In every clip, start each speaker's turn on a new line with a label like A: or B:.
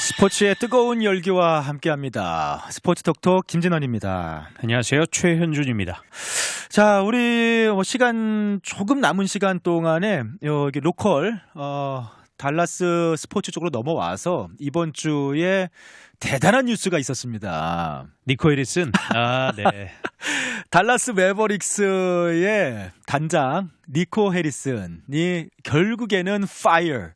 A: 스포츠의 뜨거운 열기와 함께합니다. 스포츠 톡톡 김진원입니다.
B: 안녕하세요. 최현준입니다.
A: 자, 우리 뭐 시간 조금 남은 시간 동안에 여기 로컬 어, 달라스 스포츠 쪽으로 넘어와서 이번 주에 대단한 뉴스가 있었습니다.
B: 니코 해리슨. 아, 네.
A: 달라스 매버릭스의 단장 니코 해리슨이 결국에는 파이어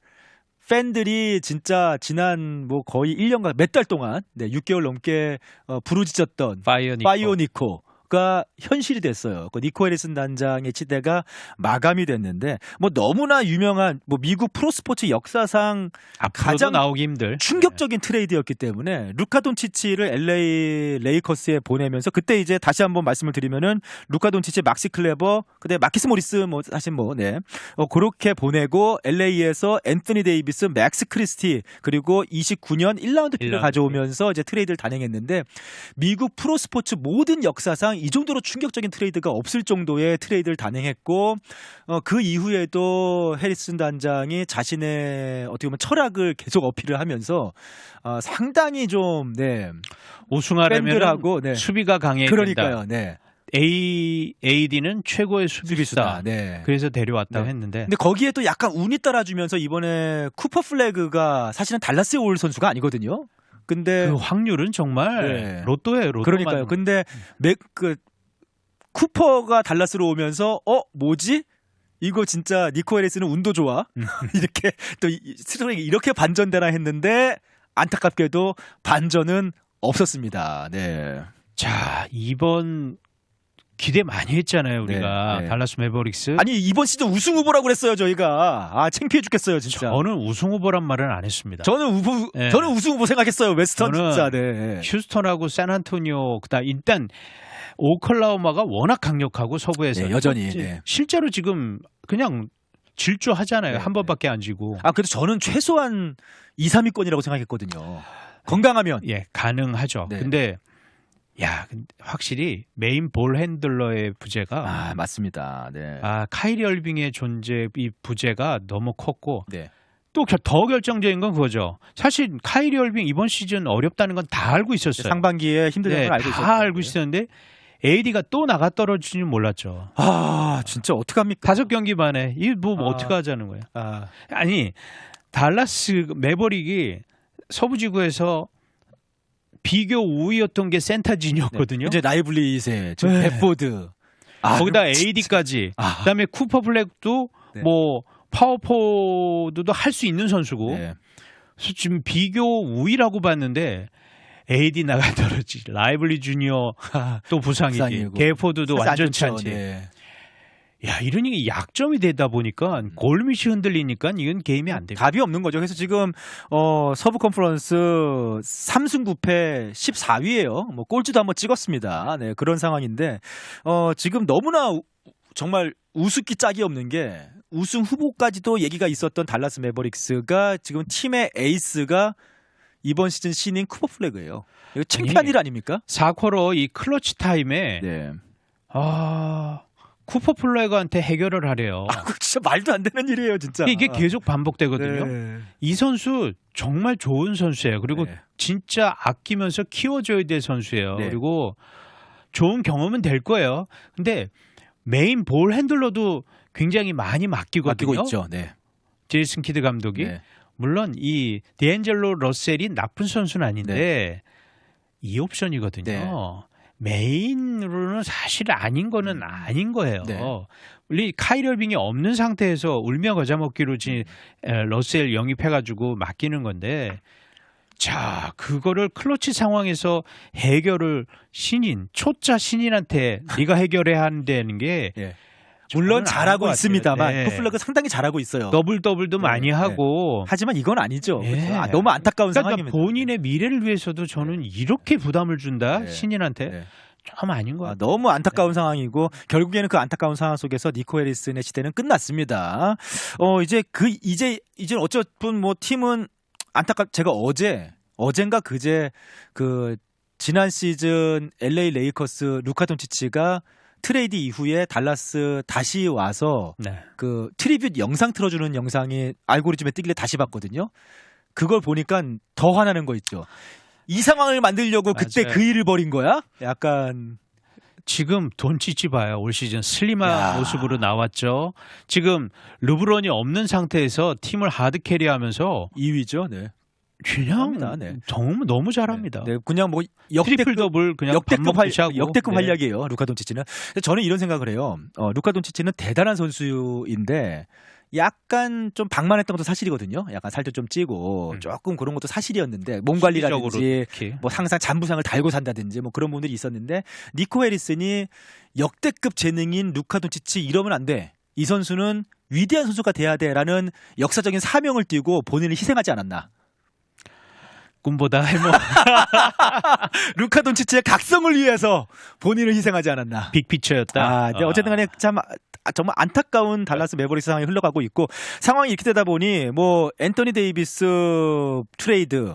A: 팬들이 진짜 지난 뭐 거의 1년간 몇 달 동안 네, 6개월 넘게 어, 부르짖었던
B: 파이어 니코.
A: 파이오 니코 가 현실이 됐어요. 그 니코 해리슨 단장의 치대가 마감이 됐는데 뭐 너무나 유명한 뭐 미국 프로스포츠 역사상 가장
B: 나오기 힘들.
A: 충격적인 트레이드였기 때문에 루카 돈치치를 LA 레이커스에 보내면서 그때 이제 다시 한번 말씀을 드리면은 루카 돈치치, 막시 클레버, 그다음에 마키스 모리스 뭐 사실 뭐 네. 어, 그렇게 보내고 LA에서 앤토니 데이비스, 맥스 크리스티 그리고 29년 1라운드 픽을
B: 1라운드
A: 가져오면서 이제 트레이드를 단행했는데 미국 프로 스포츠 모든 역사상 이 정도로 충격적인 트레이드가 없을 정도의 트레이드를 단행했고 어, 그 이후에도 해리슨 단장이 자신의 어떻게 보면 철학을 계속 어필을 하면서 어, 상당히 좀 네.
B: 우승하려면
A: 네.
B: 수비가 강해야
A: 그러니까요.
B: 된다.
A: 네.
B: A AD는 최고의 수비수다.
A: 네.
B: 그래서 데려왔다고
A: 네.
B: 했는데
A: 근데 거기에 또 약간 운이 따라주면서 이번에 쿠퍼 플래그가 사실은 달라스에 올 선수가 아니거든요. 근데
B: 그 확률은 정말
A: 네.
B: 로또예요. 로또만.
A: 그러니까요. 근데 맥그 쿠퍼가 달라스로 오면서 어 뭐지? 이거 진짜 니코 에리스는 운도 좋아.
B: 음.
A: 이렇게 또 스트레이 이렇게 반전되나 했는데 안타깝게도 반전은 없었습니다. 네.
B: 자, 이번 기대 많이 했잖아요, 우리가.
A: 네, 네.
B: 달라스 매버릭스.
A: 아니 이번 시즌 우승 후보라고 그랬어요 저희가. 아 창피해 죽겠어요 진짜.
B: 저는 우승 후보란 말은 안 했습니다.
A: 저는 후보
B: 네.
A: 저는 우승 후보 생각했어요 웨스턴 진짜. 네.
B: 휴스턴하고 샌안토니오 그다음 일단 오클라호마가 워낙 강력하고 서부에서
A: 네, 여전히,
B: 시-
A: 네.
B: 실제로 지금 그냥 질주하잖아요.
A: 네,
B: 한 번밖에 안 지고.
A: 아 그래도 저는 최소한 2, 3위권이라고 생각했거든요. 건강하면.
B: 예, 가능하죠.
A: 네.
B: 근데 야, 확실히 메인 볼 핸들러의 부재가 아,
A: 아 맞습니다. 네.
B: 카이리 얼빙의 존재 이 부재가 너무 컸고
A: 네.
B: 또 더 결정적인 건 그거죠. 사실 카이리 얼빙 이번 시즌 어렵다는 건 다 알고 있었어요.
A: 상반기에 힘들다는
B: 네,
A: 걸 알고
B: 다
A: 있었어요.
B: 알고 있었는데 AD가 또 나가 떨어지는 몰랐죠.
A: 아 진짜 어떡 합니까?
B: 다섯 경기 만에 이뭐
A: 아.
B: 어떻게 하자는 거야?
A: 아,
B: 아니 달라스 매버릭이 서부지구에서 비교 우위였던 게 센타진이었거든요.
A: 이제 라이블리세, 저
B: 네.
A: 베포드. 아,
B: 거기다
A: 진짜-
B: AD까지.
A: 아.
B: 그다음에 쿠퍼 블랙도
A: 네.
B: 뭐 파워포드도 할 수 있는 선수고.
A: 네.
B: 그래서 지금 비교 우위라고 봤는데 AD 나가 떨어지. 라이블리 주니어 또 부상이지.
A: 부상이고.
B: 게포드도
A: 좋죠.
B: 않지.
A: 네.
B: 야 이런 게 약점이 되다 보니까 골밑이 흔들리니까 이건 게임이 안 됩니다.
A: 답이 없는 거죠. 그래서 지금 어, 서부 컨퍼런스 3승 9패 14위예요. 뭐 꼴찌도 한번 찍었습니다. 네, 그런 상황인데 어, 지금 너무나 우- 정말 우습기 짝이 없는 게 우승 후보까지도 얘기가 있었던 달라스 매버릭스가 지금 팀의 에이스가 이번 시즌 신인 쿠퍼 플래그예요. 이거 창피한
B: 아니,
A: 일 아닙니까?
B: 4쿼터 이 클러치 타임에
A: 네.
B: 아 쿠퍼 플래그한테 해결을 하래요.
A: 아, 그거 진짜 말도 안 되는 일이에요, 진짜.
B: 이게 계속 반복되거든요.
A: 네.
B: 이 선수 정말 좋은 선수예요. 그리고
A: 네.
B: 진짜 아끼면서 키워줘야 될 선수예요.
A: 네.
B: 그리고 좋은 경험은 될 거예요. 근데 메인 볼 핸들러도 굉장히 많이 맡기거든요.
A: 맡기고 있죠. 네.
B: 제이슨 키드 감독이
A: 네.
B: 물론 이 디엔젤로 러셀이 나쁜 선수는 아닌데 이 옵션이거든요.
A: 네.
B: 메인으로는 사실 아닌 거는 아닌 거예요.
A: 네.
B: 우리 카이럴빙이 없는 상태에서 울며 겨자 먹기로 지
A: 음.
B: 에, 러셀 영입해가지고 맡기는 건데 자 그거를 클러치 상황에서 해결을 신인 초짜 신인한테 네가 해결해야 한다는 게
A: 예. 물론 잘하고. 있습니다만
B: 네.
A: 쿠플러가 상당히 잘하고 있어요.
B: 더블 더블도
A: 네,
B: 많이
A: 네.
B: 하고
A: 하지만 이건 아니죠.
B: 예.
A: 그렇죠? 아, 너무 안타까운
B: 그러니까
A: 상황입니다.
B: 본인의 미래를 위해서도 저는 이렇게 부담을 준다
A: 네.
B: 신인한테
A: 네.
B: 좀 아닌 것
A: 아,
B: 같아요.
A: 너무 안타까운 상황이고 결국에는 그 안타까운 상황 속에서 니코 해리슨의 시대는 끝났습니다. 어 이제 그 이제 이제 어쨌든 뭐 팀은 안타깝 제가 어제 어젠가 그제 그 지난 시즌 LA 레이커스 루카 돈치치가 트레이드 이후에 달라스 다시 와서
B: 네.
A: 그 트리뷰트 영상 틀어주는 영상이 알고리즘에 뜨길래 다시 봤거든요. 그걸 보니까 더 화나는 거 있죠. 이 상황을 만들려고 그때
B: 맞아요.
A: 그 일을 벌인 거야? 약간
B: 지금 돈치치 봐요. 올 시즌 슬림한
A: 야.
B: 모습으로 나왔죠. 지금 르브론이 없는 상태에서 팀을 하드 캐리하면서
A: 2위죠. 네.
B: 그냥.
A: 네.
B: 너무 너무 잘합니다.
A: 네, 그냥 뭐 역대급
B: 더블 그냥
A: 역대급
B: 밥
A: 활. 역대급
B: 네.
A: 활약이에요. 루카 돈치치는. 저는 이런 생각을 해요. 어, 루카 돈치치는 대단한 선수인데 약간 좀 방만했던 것도 사실이거든요. 약간 살도 좀 찌고
B: 음.
A: 조금 그런 것도 사실이었는데 몸 관리라든지. 뭐 항상 잔부상을 달고 산다든지 뭐 그런 분들이 있었는데 니코 해리슨이 역대급 재능인 루카 돈치치 이러면 안 돼. 이 선수는 위대한 선수가 돼야 돼라는 역사적인 사명을 띠고 본인을 희생하지 않았나.
B: 꿈보다 해머
A: 루카 돈치치의 각성을 위해서 본인을 희생하지 않았나.
B: 빅피처였다.
A: 아, 이제 어쨌든 간에 참 아, 정말 안타까운 달라스 매버릭스 상황이 흘러가고 있고 상황이 이렇게 되다 보니 뭐 앤토니 데이비스 트레이드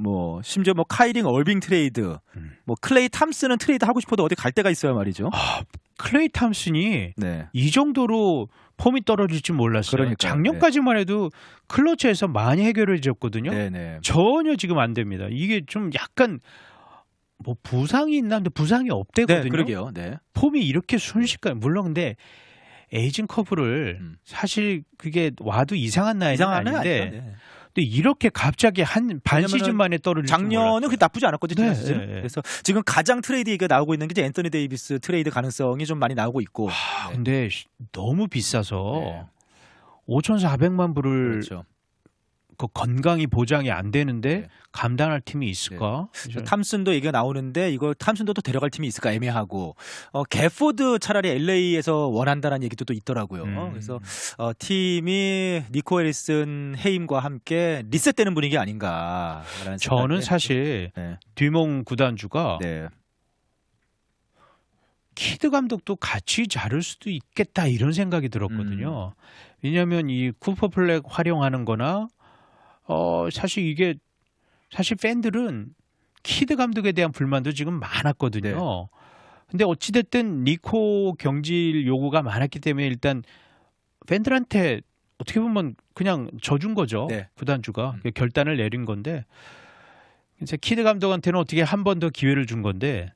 A: 뭐 심지어 뭐 카이링 얼빙 트레이드
B: 음.
A: 뭐 클레이 탐스는 트레이드 하고 싶어도 어디 갈 데가 있어야 말이죠.
B: 아, 클레이 탐슨이
A: 네.
B: 이 정도로 폼이 떨어질 줄 몰랐어요.
A: 그러니까요.
B: 작년까지만 해도 클러치에서 많이 해결해 줬거든요.
A: 네, 네.
B: 전혀 지금 안 됩니다. 이게 좀 약간 뭐 부상이 있나 근데 부상이 없대거든요.
A: 네, 그러게요. 네.
B: 폼이 이렇게 순식간에 물론 근데 에이징 커브를
A: 음.
B: 사실 그게 와도 이상한 나이는
A: 이상한 애
B: 아닌데.
A: 네.
B: 근데 이렇게 갑자기 한 반 시즌 만에 떨어질 줄
A: 작년은. 그렇게 나쁘지 않았거든요.
B: 네. 네, 네.
A: 그래서 지금 가장 트레이드 얘기가 나오고 있는 게 이제 앤토니 데이비스 트레이드 가능성이 좀 많이 나오고 있고.
B: 아,
A: 네.
B: 근데 시- 너무 비싸서
A: 네.
B: 5,400만 불을
A: 그렇죠.
B: 그 건강이 보장이 안 되는데
A: 네.
B: 감당할 팀이 있을까?
A: 그 탐슨도 얘기가 나오는데 이거 탐슨도 또 데려갈 팀이 있을까 애매하고 어, 개포드 차라리 LA에서 원한다는 얘기도 또 있더라고요.
B: 음.
A: 그래서 어, 팀이 니코 해리슨 해임과 함께 리셋되는 분위기 아닌가라는
B: 저는 사실
A: 네.
B: 뒤몽 구단주가
A: 네.
B: 키드 감독도 같이 자를 수도 있겠다 이런 생각이 들었거든요.
A: 음.
B: 왜냐하면 이 쿠퍼 플렉 활용하는 거나 어 사실 이게 사실 팬들은 키드 감독에 대한 불만도 지금 많았거든요.
A: 네.
B: 근데 어찌됐든 니코 경질 요구가 많았기 때문에 일단 팬들한테 어떻게 보면 그냥 져준 거죠.
A: 네.
B: 구단주가
A: 음.
B: 결단을 내린 건데 이제 키드 감독한테는 어떻게 한 번 더 기회를 준 건데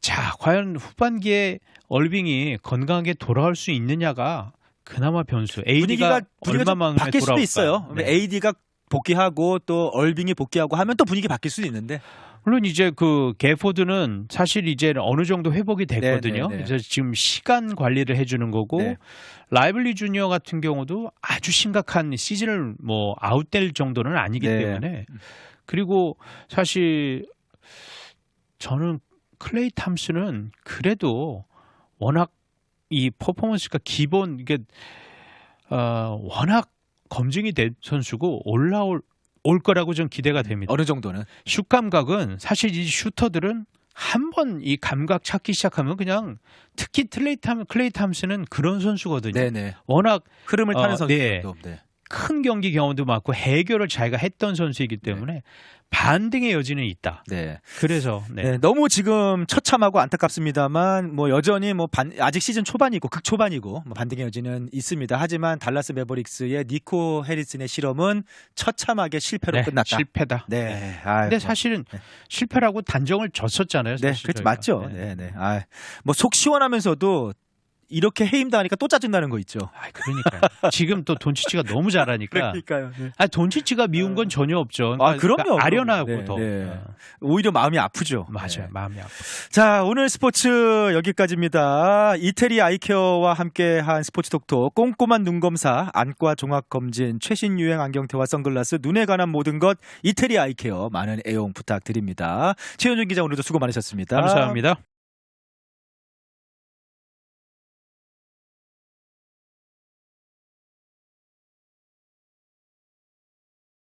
B: 자 과연 후반기에 얼빙이 건강하게 돌아올 수 있느냐가 그나마 변수.
A: 분위기가
B: AD가
A: 분위기가 좀
B: 얼마만에
A: 바뀔 수도
B: 돌아올까.
A: 있어요.
B: 네.
A: AD가 복귀하고 또 얼빙이 복귀하고 하면 또 분위기 바뀔 수도 있는데
B: 물론 이제 그 게포드는 사실 이제 어느 정도 회복이 됐거든요.
A: 네, 네, 네.
B: 그래서 지금 시간 관리를 해주는 거고
A: 네.
B: 라이블리 주니어 같은 경우도 아주 심각한 시즌을 뭐 아웃될 정도는 아니기
A: 네.
B: 때문에 그리고 사실 저는 클레이 탐스는 그래도 워낙 이 퍼포먼스가 기본 이게 어 워낙 검증이 된 선수고 올라올 올 거라고 좀 기대가 됩니다.
A: 어느 정도는
B: 슛 감각은 사실 이 슈터들은 한 번 이 감각 찾기 시작하면 그냥 특히 탐 클레이 탐스는 그런 선수거든요.
A: 네네
B: 워낙
A: 흐름을
B: 어,
A: 타는 선수.
B: 네.
A: 네.
B: 큰 경기 경험도 많고 해결을 자기가 했던 선수이기 때문에 반등의 여지는 있다.
A: 네.
B: 그래서 네.
A: 네, 너무 지금 처참하고 안타깝습니다만 뭐 여전히 뭐 반, 아직 시즌 초반이고 극 초반이고 뭐 반등의 여지는 있습니다. 하지만 달라스 매버릭스의 니코 해리슨의 실험은 처참하게 실패로
B: 네,
A: 끝났다.
B: 실패다.
A: 네. 아,
B: 근데
A: 뭐,
B: 사실은
A: 네.
B: 실패라고 단정을 졌었잖아요.
A: 네, 그렇죠. 맞죠. 네, 네. 아, 뭐속 시원하면서도 이렇게 해임 당하니까 또 짜증나는 거 있죠.
B: 아, 그러니까 지금 또 돈치치가 너무 잘하니까.
A: 그러니까요. 네.
B: 아, 돈치치가 미운 건 전혀 없죠.
A: 아, 그럼요.
B: 아련하고
A: 네,
B: 더.
A: 네.
B: 어,
A: 오히려 마음이 아프죠.
B: 맞아요.
A: 네.
B: 마음이 아파.
A: 자, 오늘 스포츠 여기까지입니다. 이태리 아이케어와 함께한 스포츠 톡톡 꼼꼼한 눈 검사, 안과 종합 검진, 최신 유행 안경테와 선글라스, 눈에 관한 모든 것 이태리 아이케어 많은 애용 부탁드립니다. 최현준 기자 오늘도 수고 많으셨습니다.
B: 감사합니다.